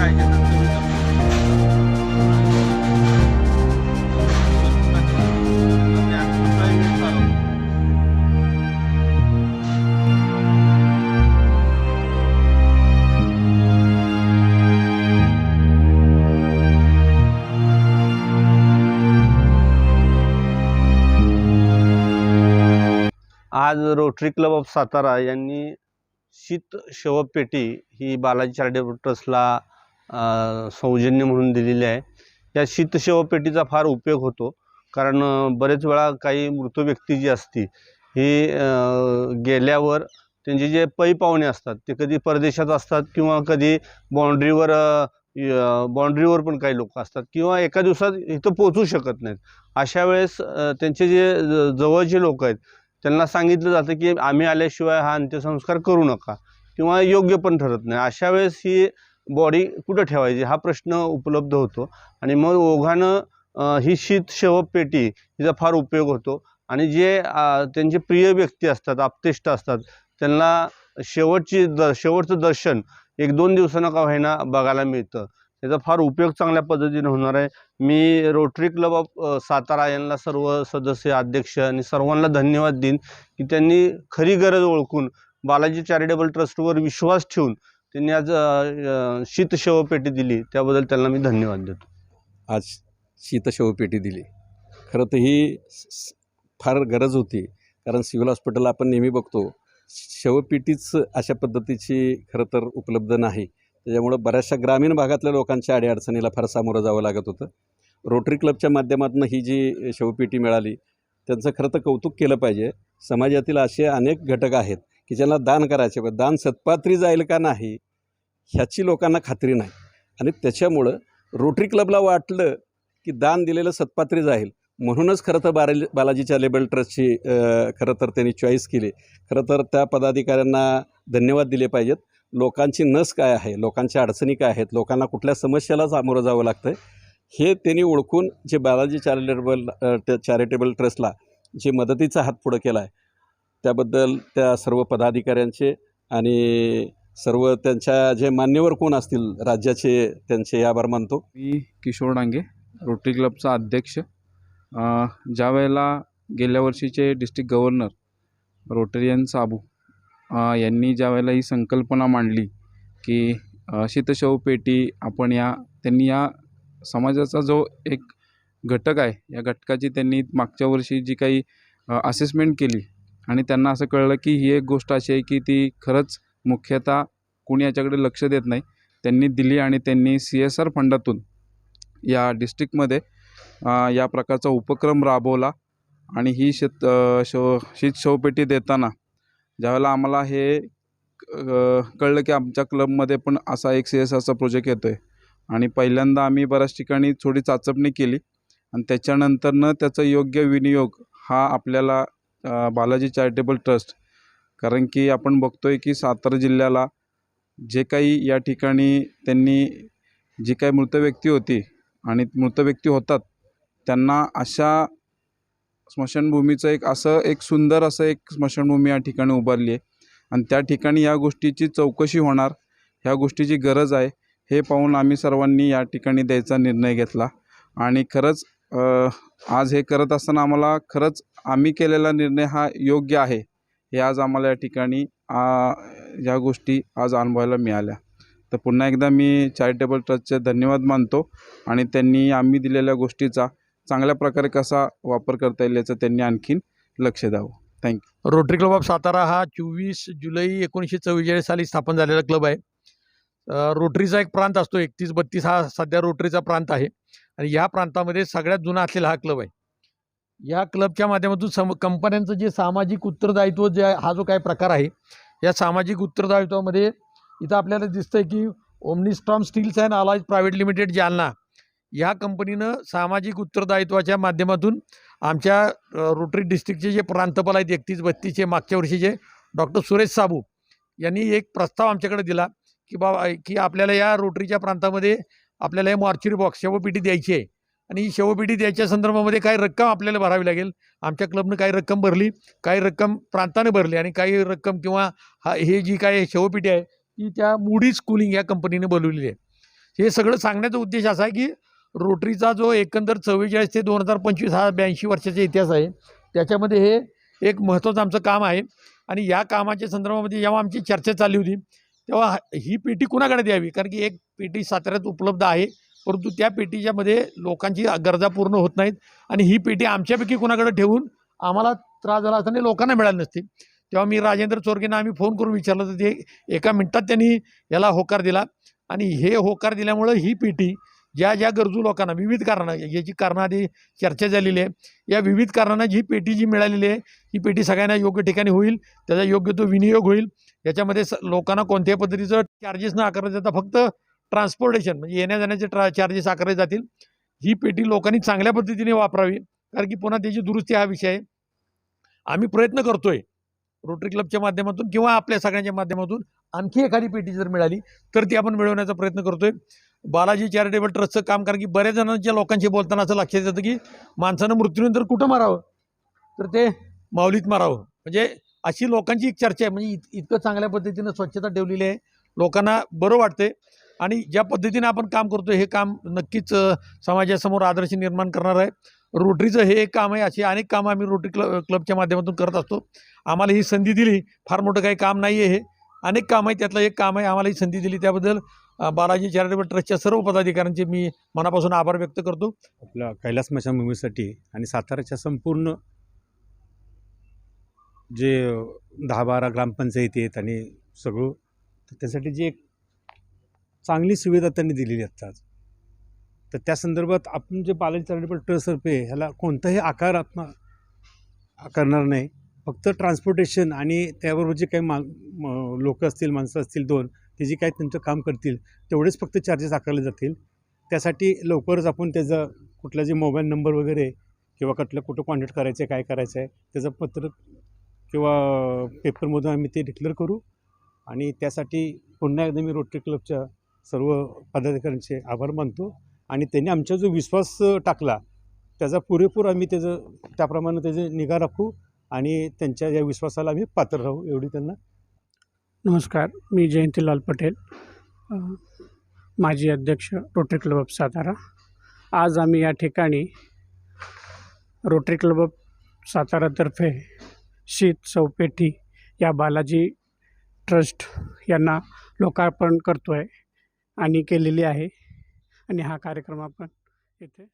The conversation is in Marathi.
आज रोटरी क्लब ऑफ सातारा यांनी शीत शवपेटी ही बालाजी चार्टेबल ट्रस्टला सौजन्य म्हणून दिलेली आहे. या शीत फार उपयोग होतो. कारण बरेच वेळा काही मृत व्यक्ती जी असती ही गेल्यावर त्यांचे जे पै पाहुणे असतात ते कधी परदेशात असतात किंवा कधी बाँड्रीवर बाँड्रीवर पण काही लोक असतात किंवा एका दिवसात इथं पोचू शकत नाहीत. अशा वेळेस त्यांचे जे ज- जवळचे लोक आहेत त्यांना सांगितलं जातं की आम्ही आल्याशिवाय हा अंत्यसंस्कार करू नका किंवा योग्य पण ठरत नाही. अशा वेळेस ही बॉडी कुठं ठेवायची? हा प्रश्न उपलब्ध होतो. आणि मग ओघानं ही शीत शवपेटी हिचा फार उपयोग होतो. आणि जे त्यांचे प्रिय व्यक्ती असतात आप्तेष्ट असतात त्यांना शेवटची द शेवटचं दर्शन एक दोन दिवसानं का व्हायना बघायला मिळतं. त्याचा फार उपयोग चांगल्या पद्धतीने होणार आहे. मी रोटरी क्लब ऑफ सातारा यांना सर्व सदस्य अध्यक्ष आणि सर्वांना धन्यवाद देईन की त्यांनी खरी गरज ओळखून बालाजी चॅरिटेबल ट्रस्टवर विश्वास ठेवून त्यांनी आज शीतशवपेटी दिली. त्याबद्दल त्यांना मी धन्यवाद देतो. आज शीतशवपेटी दिली. खरं तर ही फार गरज होती. कारण सिव्हिल हॉस्पिटल आपण नेहमी बघतो शवपेटीच अशा पद्धतीची खरं तर उपलब्ध नाही. त्याच्यामुळं बऱ्याचशा ग्रामीण भागातल्या लोकांच्या अडीअडचणीला फार सामोरं जावं लागत होतं. रोटरी क्लबच्या माध्यमातून ही जी शवपेटी मिळाली त्यांचं खरं तर कौतुक केलं पाहिजे. समाजातील असे अनेक घटक आहेत की ज्यांना दान करायचे पण दान सत्पात्री जाईल का नाही ह्याची लोकांना खात्री नाही. आणि त्याच्यामुळं रोटरी क्लबला वाटलं की दान दिलेलं सत्पात्री जाईल. म्हणूनच खरं तर बाराजी बालाजी चॅलेबल ट्रस्टची खरं तर त्यांनी चॉईस केली. खरं तर त्या पदाधिकाऱ्यांना धन्यवाद दिले पाहिजेत. लोकांची नस काय आहे लोकांच्या अडचणी काय आहेत लोकांना कुठल्या समस्येला सामोरं जावं लागतं हे त्यांनी ओळखून जे बालाजी चॅरिटेबल त्या चॅरिटेबल ट्रस्टला जे मदतीचा हात पुढं केला आहे त्याबद्दल त्या सर्व पदाधिकाऱ्यांचे आणि सर्व त्यांच्या जे मान्यवर कोण असतील राज्याचे त्यांचे आभार मानतो. मी किशोर डांगे रोटरी क्लबचा अध्यक्ष. ज्या वेळेला गेल्या वर्षीचे डिस्ट्रिक्ट गव्हर्नर रोटरियन साबू यांनी ज्या वेळेला ही संकल्पना मांडली की शीतशव पेटी आपण या त्यांनी या समाजाचा जो एक घटक आहे या घटकाची त्यांनी मागच्या वर्षी जी काही असेसमेंट केली आणि त्यांना असं कळलं की ही एक गोष्ट अशी आहे की ती खरंच मुख्यतः कोणी याच्याकडे लक्ष देत नाही. त्यांनी दिली आणि त्यांनी सी एस आर फंडातून या डिस्ट्रिक्टमध्ये या प्रकारचा उपक्रम राबवला आणि ही शेत शव शीत शवपेटी देताना ज्यावेळेला आम्हाला हे कळलं की आमच्या क्लबमध्ये पण असा एक सी एस आरचा प्रोजेक्ट येतो आहे आणि पहिल्यांदा आम्ही बऱ्याच ठिकाणी थोडी चाचपणी केली आणि त्याच्यानंतरनं त्याचा योग्य विनियोग हा आपल्याला बालाजी चॅरिटेबल ट्रस्ट. कारण की आपण बघतो आहे की सातारा जिल्ह्याला जे काही या ठिकाणी त्यांनी जी काही मृत व्यक्ती होती आणि मृत व्यक्ती होतात त्यांना अशा स्मशानभूमीचं एक असं एक सुंदर असं एक स्मशानभूमी या ठिकाणी उभारली आहे. आणि त्या ठिकाणी या गोष्टीची चौकशी होणार ह्या गोष्टीची गरज आहे हे पाहून आम्ही सर्वांनी या ठिकाणी द्यायचा निर्णय घेतला. आणि खरंच आज हे करत असताना आम्हाला खरंच आम्ही केलेला निर्णय हा योग्य आहे. हे आज आम्हाला या ठिकाणी ह्या गोष्टी आज अनुभवायला मिळाल्या. तर पुन्हा एकदा मी चॅरिटेबल ट्रस्टचे धन्यवाद मानतो आणि त्यांनी आम्ही दिलेल्या गोष्टीचा चांगल्या प्रकारे कसा वापर करता येईल याचं त्यांनी आणखीन लक्ष द्यावं. Thank you rotary club of Satara हा चोवीस जुलै एकोणीसशे चव्वेचाळीस साली स्थापन झालेला क्लब आहे. रोटरीचा एक प्रांत असतो एकतीस बत्तीस हा सध्या रोटरीचा प्रांत आहे. आणि या प्रांतामध्ये सगळ्यात जुना असलेला हा क्लब आहे. या क्लबच्या माध्यमातून सम कंपन्यांचं जे सामाजिक उत्तरदायित्व जे हा जो काही प्रकार आहे या सामाजिक उत्तरदायित्वामध्ये इथं आपल्याला दिसतंय की Omnistrom steels and allies private limited Jalna या कंपनीनं सामाजिक उत्तरदायित्वाच्या माध्यमातून आमच्या रोटरी डिस्ट्रिक्टचे जे प्रांतपाल आहेत एकतीस बत्तीसचे मागच्या वर्षीचे डॉक्टर सुरेश साबू यांनी एक प्रस्ताव आमच्याकडे दिला. की बाबा की आपल्याला या रोटरीच्या प्रांतामध्ये आपल्याला हे मॉर्च्युरी बॉक्स शवपेटी द्यायची आहे. आणि ही शवपेटी द्यायच्या संदर्भामध्ये काही रक्कम आपल्याला भरावी लागेल. आमच्या क्लबनं काही रक्कम भरली काही रक्कम प्रांताने भरली आणि काही रक्कम किंवा हा हे जी काय शवपेटी आहे ती त्या मूडीज कूलिंग या कंपनीने बोलवलेली आहे. हे सगळं सांगण्याचा उद्देश असा आहे की रोटरीचा जो एकंदर चव्वेचाळीस ते दोन हजार पंचवीस हा ब्याऐंशी वर्षाचा इतिहास आहे. त्याच्यामध्ये हे एक महत्त्वाचं आमचं काम आहे. आणि या कामाच्या संदर्भामध्ये जेव्हा आमची चर्चा चालली होती तेव्हा हा- ही पेटी कुणाकडे द्यावी? कारण की एक पेटी साताऱ्यात उपलब्ध आहे परंतु त्या पेटीच्यामध्ये लोकांची गरजा पूर्ण होत नाहीत आणि ही पेटी आमच्यापैकी कुणाकडे ठेवून आम्हाला त्रास झाला असताना लोकांना मिळाली नसती. तेव्हा मी राजेंद्र चोरगेंना आम्ही फोन करून विचारलं तर ते एका मिनिटात त्यांनी याला होकार दिला आणि हे होकार दिल्यामुळं ही पेटी ज्या ज्या गरजू लोकांना विविध कारणं याची कारणं आधी चर्चा झालेली आहे. या विविध कारणांना जी पेटी जी मिळालेली आहे ही पेटी सगळ्यांना योग्य ठिकाणी होईल त्याचा योग्य तो विनियोग होईल. याच्यामध्ये स लोकांना कोणत्याही पद्धतीचं चार्जेस न आकारले जाता फक्त ट्रान्सपोर्टेशन म्हणजे येण्या जाण्याचे ट्रा चार्जेस आकारले जातील. ही पेटी लोकांनी चांगल्या पद्धतीने वापरावी कारण की पुन्हा त्याची दुरुस्ती हा विषय आहे. आम्ही प्रयत्न करतोय रोटरी क्लबच्या माध्यमातून किंवा आपल्या सगळ्यांच्या माध्यमातून आणखी एखादी पेटी जर मिळाली तर ती आपण मिळवण्याचा प्रयत्न करतोय. बालाजी चॅरिटेबल ट्रस्टचं काम कारण की बऱ्याच जणांच्या लोकांशी बोलताना असं लक्षात येतं की माणसानं मृत्यूनंतर कुठं मारावं? तर ते माऊलीत मारावं. म्हणजे अशी लोकांची एक चर्चा आहे. म्हणजे इत इतकं चांगल्या पद्धतीनं स्वच्छता ठेवलेली आहे. लोकांना बरं वाटते आणि ज्या पद्धतीने आपण काम करतो हे काम नक्कीच समाजासमोर आदर्श निर्माण करणार आहे. रोटरीचं हे एक काम आहे. अशी अनेक कामं आम्ही रोटरी क्लब क्लबच्या माध्यमातून करत असतो. आम्हाला ही संधी दिली. फार मोठं काही काम नाही आहे हे. अनेक काम आहे त्यातलं एक काम आहे आम्हाला ही संधी दिली. त्याबद्दल बालाजी चॅरिटेबल ट्रस्टच्या सर्व पदाधिकाऱ्यांचे मी मनापासून आभार व्यक्त करतो. आपल्या कैलास स्मशानभूमीसाठी आणि साताऱ्याच्या संपूर्ण जे दहा बारा ग्रामपंचायती आहेत आणि सगळं तर त्यासाठी जी एक चांगली सुविधा त्यांनी दिलेली आत्ताच तर त्या संदर्भात आपण जे बालाजी चॅरिटेबल ट्रस्टतर्फे ह्याला कोणताही आकार आपण करणार नाही. फक्त ट्रान्सपोर्टेशन आणि त्याबरोबर जे काही मा लोकं असतील माणसं असतील दोन ते जे काही त्यांचं काम करतील तेवढेच फक्त चार्जेस आकारले जातील. त्यासाठी लवकरच आपण त्याचं कुठला जे मोबाईल नंबर वगैरे किंवा कुठलं कुठं कॉन्टॅक्ट करायचं आहे काय करायचं आहे त्याचं पत्र किंवा पेपरमधून आम्ही ते डिक्लेअर करू. आणि त्यासाठी पुन्हा एकदा मी रोटरी क्लबच्या सर्व पदाधिकाऱ्यांचे आभार मानतो. आणि त्यांनी आमचा जो विश्वास टाकला त्याचा पुरेपूर आम्ही त्याचं त्याप्रमाणे त्याचे निगा राखू आणि त्यांच्या या विश्वासाला आम्ही पात्र राहू एवढी त्यांना नमस्कार मी जयंतीलाल पटेल माजी अध्यक्ष रोटरी क्लब ऑफ सातारा आज आम्ही या ठिकाणी रोटरी क्लब ऑफ सातारातर्फे शीत चौपेटी या बालाजी ट्रस्ट यांना लोकार्पण करतो आहे आणि केलेली आहे. आणि हा कार्यक्रम आपण येथे